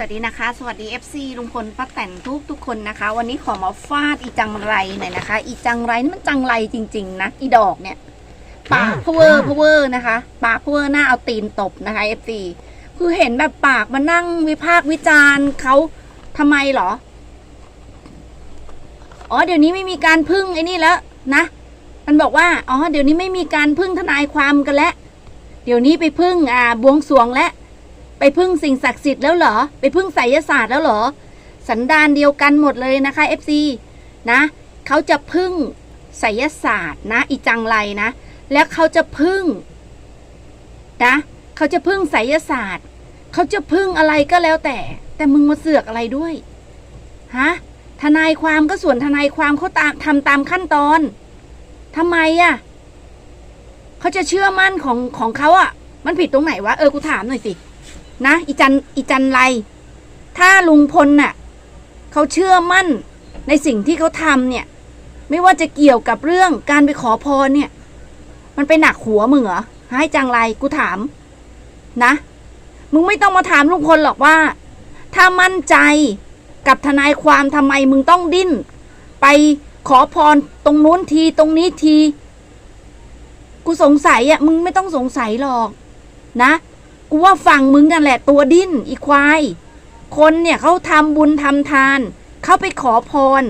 สวัสดีนะคะ สวัสดี FC ลุงพลป้าแตนทุกทุกคนนะคะ วันนี้ขอมาฟาดอีจังไรหน่อยนะคะ อีจังไรนี่มันจังไรจริง ๆ นะอีดอกเนี่ย ปากพเวอร์พเวอร์นะคะ ปากพเวอร์หน้าเอาตีนตบนะคะ FC คือเห็นแบบปากมานั่งวิพากษ์วิจารณ์เขาทำไมเหรอ อ๋อเดี๋ยวนี้ไม่มีการพึ่งไอ้นี่แล้วนะมันบอกว่าอ๋อเดี๋ยวนี้ไม่มีการพึ่งทนายความกันแล้วเดี๋ยวนี้ไปพึ่งอ่าบวงสรวงและ ไปพึ่งสิ่งศักดิ์สิทธิ์แล้วเหรอ ไปพึ่งไสยศาสตร์แล้วเหรอ สันดานเดียวกันหมดเลยนะคะ FC นะเขาจะพึ่งไสยศาสตร์นะ อีจังไรนะ แล้วเขาจะพึ่งนะเขาจะพึ่งไสยศาสตร์เขาจะพึ่งอะไรก็แล้วแต่ แต่มึงมาเสือกอะไรด้วยฮะทนายความก็ส่วนทนายความเขาตามทำตามขั้นตอนทำไมอะเขาจะเชื่อมั่นของของเขาอะมันผิดตรงไหนวะเออกูถามหน่อยสิ นะอีจันอีจันไร ถ้าลุงพลน่ะเขาเชื่อมั่นในสิ่งที่เขาทำเนี่ย ไม่ว่าจะเกี่ยวกับเรื่องการไปขอพรเนี่ย มันไปหนักหัวมึงเหรอให้จังไรกูถาม นะ มึงไม่ต้องมาถามลุงพลหรอกว่า ถ้ามั่นใจกับทนายความทำไมมึงต้องดิ้น ไปขอพรตรงนู้นทีตรงนี้ที กูสงสัยอะ มึงไม่ต้องสงสัยหรอก นะ กูว่าฝั่งมึงนั่นแหละตัวดิ้นอีควาย คนเนี่ยเขาทำบุญทำทาน เขาไปขอพร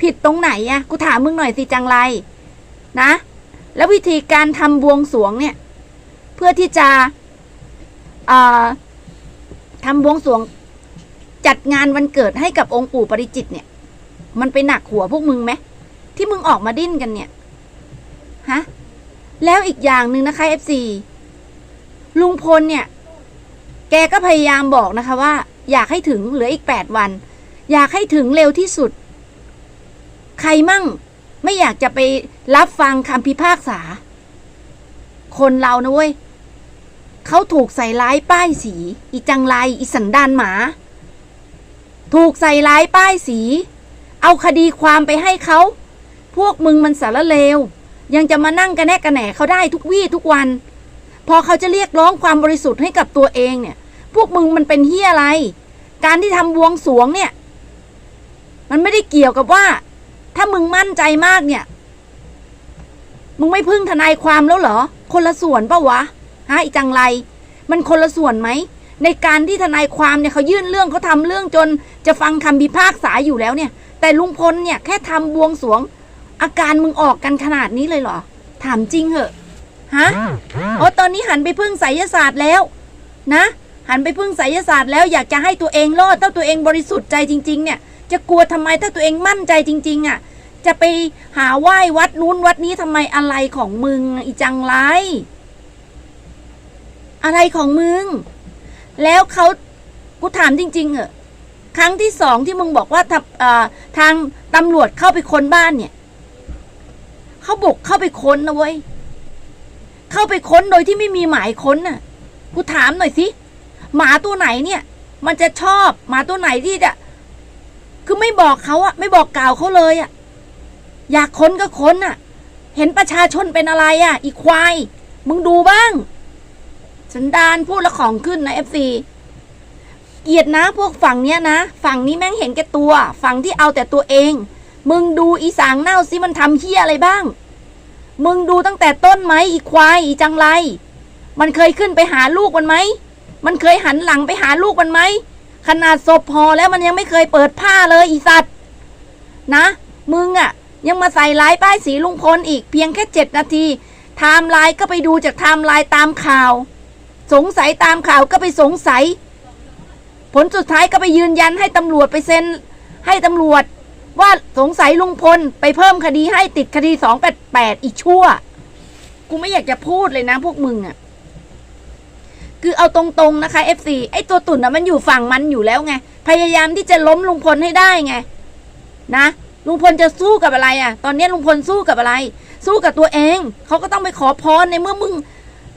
ผิดตรงไหนอะกูถามมึงหน่อยสิจังไร นะ แล้ววิธีการทำบวงสวงเนี่ย เพื่อที่จะอ่าทำบวงสวง จัดงานวันเกิดให้กับองค์ปู่ปริจิตรเนี่ย มันไปหนักหัวพวกมึงไหมที่มึงออกมาดิ้นกันเนี่ยฮะแล้วอีกอย่างหนึ่งนะคะ FC ลุงพลเนี่ย แกก็พยายามบอกนะคะว่า อยากให้ถึงเหลืออีกแปดวัน อยากให้ถึงเร็วที่สุด ใครมั่งไม่อยากจะไปรับฟังคำพิพากษา คนเรานะเว้ยเขาถูกใส่ร้ายป้ายสี อีจังไรอีสันดานหมา ถูกใส่ร้ายป้ายสี เอาคดีความไปให้เขา พวกมึงมันสารเลว ยังจะมานั่งกระแนะกระแหนเขาได้ทุกวี่ทุกวัน พอเขาจะเรียกร้องความบริสุทธิ์ให้กับตัวเองเนี่ย พวกมึงมันเป็นเฮียอะไร การที่ทำบวงสวงเนี่ย มันไม่ได้เกี่ยวกับว่า ถ้ามึงมั่นใจมากเนี่ย มึงไม่พึ่งทนายความแล้วเหรอ คนละส่วนปะวะฮะอีจังไร มันคนละส่วนไหมในการที่ทนายความเนี่ยเขายื่นเรื่องเขาทำเรื่องจนจะฟังคำพิพากษาอยู่แล้วเนี่ย แต่ลุงพลเนี่ยแค่ทำบวงสวง อาการมึงออกกันขนาดนี้เลยเหรอ ถามจริงเหอะ ฮะโอ้ตอนนี้หันไปพึ่งไสยศาสตร์แล้ว นะ หันไปพึ่งไสยศาสตร์แล้วอยากจะให้ตัวเองรอดถ้าตัวเองบริสุทธิ์ใจจริง ๆ เนี่ย จะกลัวทำไมถ้าตัวเองมั่นใจจริง ๆ อะ จะไปหาไหว้วัดนู้นวัดนี้ทำไมอะไรของมึงอีจังไรอะไรของมึง แล้วเขากูถามจริง ๆ เหอะครั้งที่สองที่มึงบอกว่าทำเอ่อทางตำรวจเข้าไปค้นบ้านเนี่ยเขาบุกเข้าไปค้นนะเว้ย เข้าไปค้นโดยที่ไม่มีหมายค้นน่ะกูถามหน่อยสิหมาตัวไหนเนี่ย มันจะชอบหมาตัวไหนที่จะ คือไม่บอกเขาอะไม่บอกกล่าวเขาเลยอะอยากค้นก็ค้นอะเห็นประชาชนเป็นอะไรอะอีควายมึงดูบ้างสันดานพูดละของขึ้นนะเอฟซีเกียดนะพวกฝั่งเนี้ยนะ ฝั่งนี้แม่งเห็นแก่ตัว ฝั่งที่เอาแต่ตัวเอง มึงดูอีสางเน่าสิมันทำเฮี้ยอะไรบ้าง มึงดูตั้งแต่ต้นไหมอีควายอีจังไร มันเคยขึ้นไปหาลูกมันไหม มันเคยหันหลังไปหาลูกมันไหม ขนาดศพพอแล้วมันยังไม่เคยเปิดผ้าเลยอีสัตว์ นะ มึงอะ่ะ ยังมาใส่ร้ายป้ายสีลุงพลอีกเพียงแค่เจ็ดนาทีไทม์ไลน์ก็ไปดูจากไทม์ไลน์ตามข่าว สงสัยตามข่าวก็ไปสงสัย ผลสุดท้ายก็ไปยืนยันให้ตำรวจไปเซ็นให้ตำรวจ ว่าสงสัยลุงพลไปเพิ่มคดีให้ติดคดีสองแปดแปดอีกชั่ว กูไม่อยากจะพูดเลยนะพวกมึงอะ่ะ คือเอาตรงๆนะคะ FC ไอ้ตัวตุ่นนะมันอยู่ฝั่งมันอยู่แล้วไง พยายามที่จะล้มลุงพลให้ได้ไง นะลุงพลจะสู้กับอะไรอะ่ะ ตอนนี้ลุงพลสู้กับอะไร สู้กับตัวเอง เขาก็ต้องไปขอพรในเมื่อมึง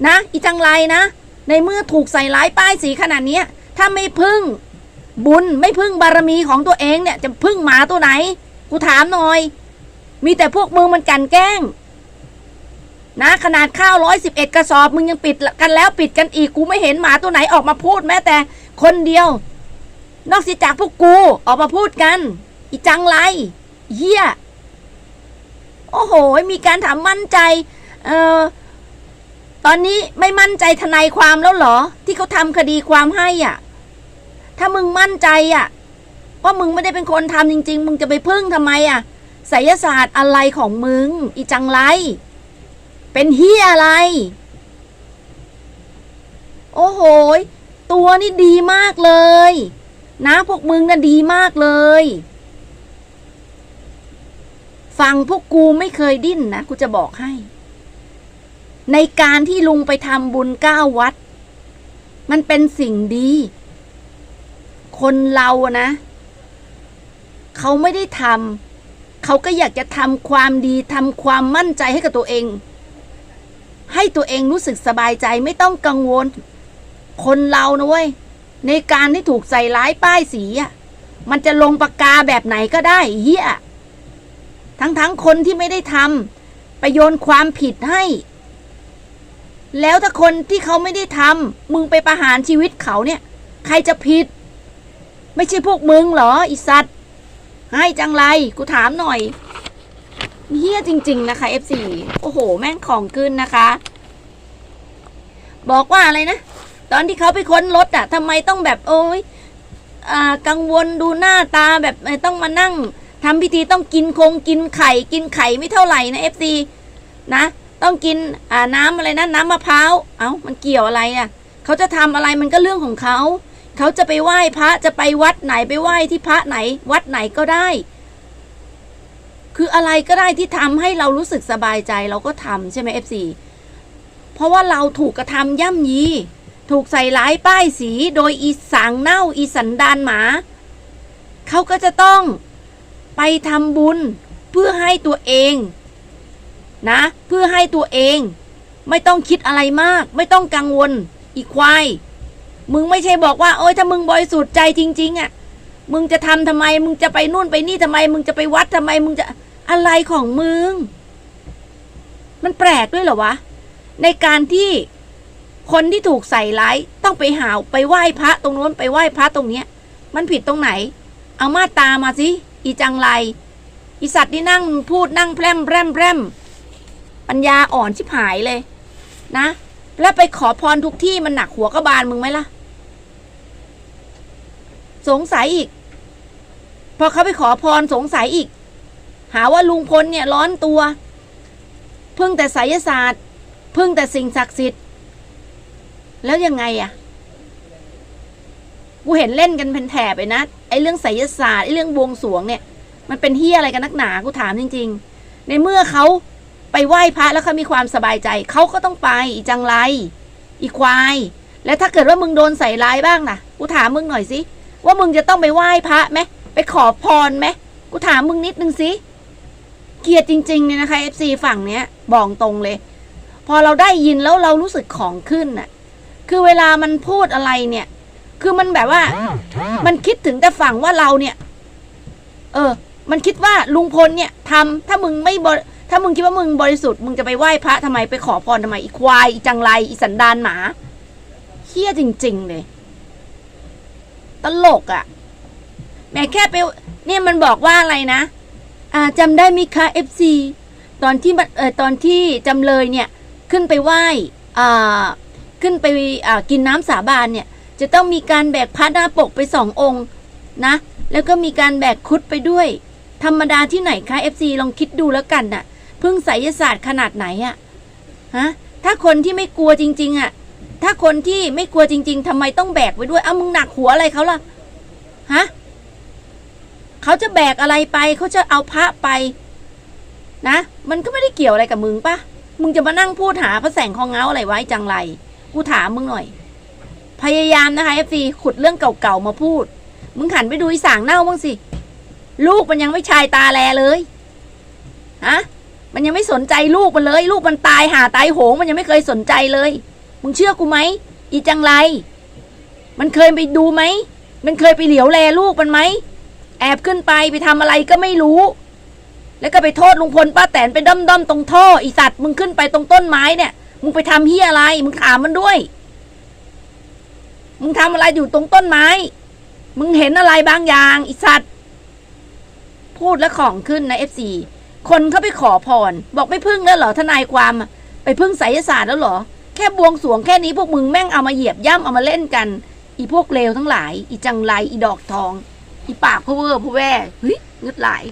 นะ อีจังไรนะ ในเมื่อถูกใส่ร้ายป้ายสีขนาดนี้ถ้าไม่พึ่ง บุญไม่พึ่งบารมีของตัวเองเนี่ย จะพึ่งหมาตัวไหน กูถามหน่อย มีแต่พวกมึงมันกันแกล้ง นะขนาดข้าวร้อยสิบเอ็ดกระสอบ มึงยังปิดกันแล้วปิดกันอีกกูไม่เห็นหมาตัวไหนออกมาพูดแม้แต่คนเดียว นอกเสียจากพวกกูออกมาพูดกัน อีจังไรเฮียโอ้โห มีการถามมั่นใจ เออตอนนี้ไม่มั่นใจทนายความแล้วเหรอ ที่เขาทำคดีความให้อะ ถ้ามึงมั่นใจอะว่ามึงไม่ได้เป็นคนทำจริง ๆ มึงจะไปพึ่งทำไมอะไสยศาสตร์อะไรของมึง อีจังไร เป็นเฮียอะไร โอ้โหตัวนี่ดีมากเลย นะพวกมึงน่ะดีมากเลยฟังพวกกูไม่เคยดิ้นนะกูจะบอกให้ ในการที่ลุงไปทำบุญเก้าวัด มันเป็นสิ่งดี คนเราอะนะ เขาไม่ได้ทำเขาก็อยากจะทำความดีทำความมั่นใจให้กับตัวเอง ให้ตัวเองรู้สึกสบายใจไม่ต้องกังวล คนเรานะเว้ยในการที่ถูกใส่ร้ายป้ายสีอะมันจะลงปากกาแบบไหนก็ได้เหี้ยทั้งทั้งๆคนที่ไม่ได้ทำไปโยนความผิดให้ แล้วถ้าคนที่เขาไม่ได้ทำมึงไปประหารชีวิตเขาเนี่ย ใครจะผิด ไม่ใช่พวกมึงเหรอไอีสัตว์ให้จังไร กูถามหน่อยเฮี้ยจริง ๆ นะคะ F4 โอ้โห แม่งของขึ้นนะคะ บอกว่าอะไรนะ ตอนที่เขาไปค้นรถอะทำไมต้องแบบโอ้ยอ่ากังวลดูหน้าตาแบบเอ่ต้องมานั่งทำพิธีต้องกินคงกินไข่ กินไข่ไม่เท่าไหร่นะ FC นะ ต้องกินอ่าน้ำอะไรนะน้ำมะพร้าว เอา้ามันเกี่ยวอะไรอะเขาจะทำอะไรมันก็เรื่องของเขา เขาจะไปไหว้พระจะไปวัดไหนไปไหว้ที่พระไหน วัดไหนก็ได้ คืออะไรก็ได้ที่ทำให้เรารู้สึกสบายใจเราก็ทำใช่ไหม FC เพราะว่าเราถูกกระทำย่ำยี ถูกใส่ร้ายป้ายสีโดยอีสางเน่าอีสันดานหมา เขาก็จะต้องไปทำบุญเพื่อให้ตัวเองนะ เพื่อให้ตัวเอง ไม่ต้องคิดอะไรมาก ไม่ต้องกังวล อีควาย มึงไม่ใช่บอกว่าโอ้ยถ้ามึงบริสุทธิ์ใจจริง ๆอะ่ะมึงจะทำทำไม มึงจะไปนู่นไปนี่ทำไม มึงจะไปวัดทำไม มึงจะอะไรของมึง มันแปลกด้วยเหรอวะ ในการที่คนที่ถูกใส่ร้ายต้องไปหาวไปไหว้พระตรงนู้นไปไหว้พระตรงเนี้ย มันผิดตรงไหน เอามาตามาสิอีจังไรอีสัตว์ที่นั่งพูดนั่งแพร่มแพร่มแพร่มปัญญาอ่อนชิบหายเลย นะ แล้วไปขอพรทุกที่มันหนักหัวกระบาลมึงไหมล่ะ สงสัยอีก พอเขาไปขอพรสงสัยอีก หาว่าลุงพลเนี่ยร้อนตัว พึ่งแต่ไสยศาสตร์ พึ่งแต่สิ่งศักดิ์สิทธิ์ แล้วยังไงอะกูเห็นเล่นกันเป็นแถบไปนะไอ้เรื่องไสยศาสตร์ไอ้เรื่องบวงสวงเนี่ย มันเป็นเฮียอะไรกันนักหนากูถามจริง ๆ ในเมื่อเขาไปไหว้พระแล้วเขามีความสบายใจเขาก็ต้องไปอีจังไร อีควาย แล้วถ้าเกิดว่ามึงโดนใส่ร้ายบ้างล่ะกูถามมึงหน่อยสิ ว่ามึงจะต้องไปไหว้พระไหมไปขอพรไหมกูถามมึงนิดนึงสิเกียดจริงๆเนี่ยนะคะ FC ฝั่งเนี้ยบอกตรงเลย พอเราได้ยินแล้วเรารู้สึกของขึ้นน่ะ คือเวลามันพูดอะไรเนี่ย คือมันแบบว่า มันคิดถึงแต่ฝั่งว่าเราเนี่ย เออ มันคิดว่าลุงพลเนี่ยทำถ้ามึงไม่บถ้ามึงคิดว่ามึงบริสุทธิ์มึงจะไปไหว้พระทำไมไปขอพรทำไมอีควายอีจังไรอีสันดานหมาเฮี้ยจริง ๆ เลย ตลกอะ่ะแหม่แค่ไปเนี่ยมันบอกว่าอะไรนะ อ่าจำได้มิคะเอฟซีตอนที่มันเออตอนที่จำเลยเนี่ย ขึ้นไปไหว้อ่าขึ้นไปอ่ากินน้ำสาบานเนี่ย จะต้องมีการแบกพระหน้าปกไปสององค์นะ แล้วก็มีการแบกคุดไปด้วย ธรรมดาที่ไหนคะ FC ลองคิดดูแล้วกันน่ะ พึ่งไสยศาสตร์ขนาดไหนอะฮะถ้าคนที่ไม่กลัวจริง ๆอะ ถ้าคนที่ไม่กลัวจริง ๆทำไมต้องแบกไว้ด้วย เอามึงหนักหัวอะไรเขาล่ะ ฮะ เขาจะแบกอะไรไป เขาจะเอาพระไป นะ มันก็ไม่ได้เกี่ยวอะไรกับมึงปะมึงจะมานั่งพูดหาพระแสงของเงาอะไรไว้จังไร กูถามมึงหน่อย พยายามนะคะ FC ขุดเรื่องเก่าๆมาพูด มึงหันไปดูอีสางเน่าบ้างสิ ลูกมันยังไม่ชายตาแลเลย ฮะ มันยังไม่สนใจลูกมันเลย ลูกมันตายหาตายโหง มันยังไม่เคยสนใจเลย มึงเชื่อกูไหมอีจังไร มันเคยไปดูไหม มันเคยไปเหลียวแลลูกมันไหม แอบขึ้นไปไปทำอะไรก็ไม่รู้ แล้วก็ไปโทษลุงพลป้าแตนไปด้อมด้อมตรงท่ออีสัตว์มึงขึ้นไปตรงต้นไม้เนี่ย มึงไปทำเฮียอะไร มึงถามมันด้วย มึงทำอะไรอยู่ตรงต้นไม้ มึงเห็นอะไรบางอย่างอีสัตว์ พูดแล้วของขึ้นนะเอฟซีคนเขาไปขอพร บอกไม่พึ่งแล้วเหรอทนายความ ไปพึ่งไสยศาสตร์แล้วเหรอ แค่บวงสวงแค่นี้พวกมึงแม่งเอามาเหยียบย่ำเอามาเล่นกัน อีพวกเลวทั้งหลาย อีจังไรอีดอกทอง อีปากพะเวอร์พะแว่เฮ้ยงึดหลาย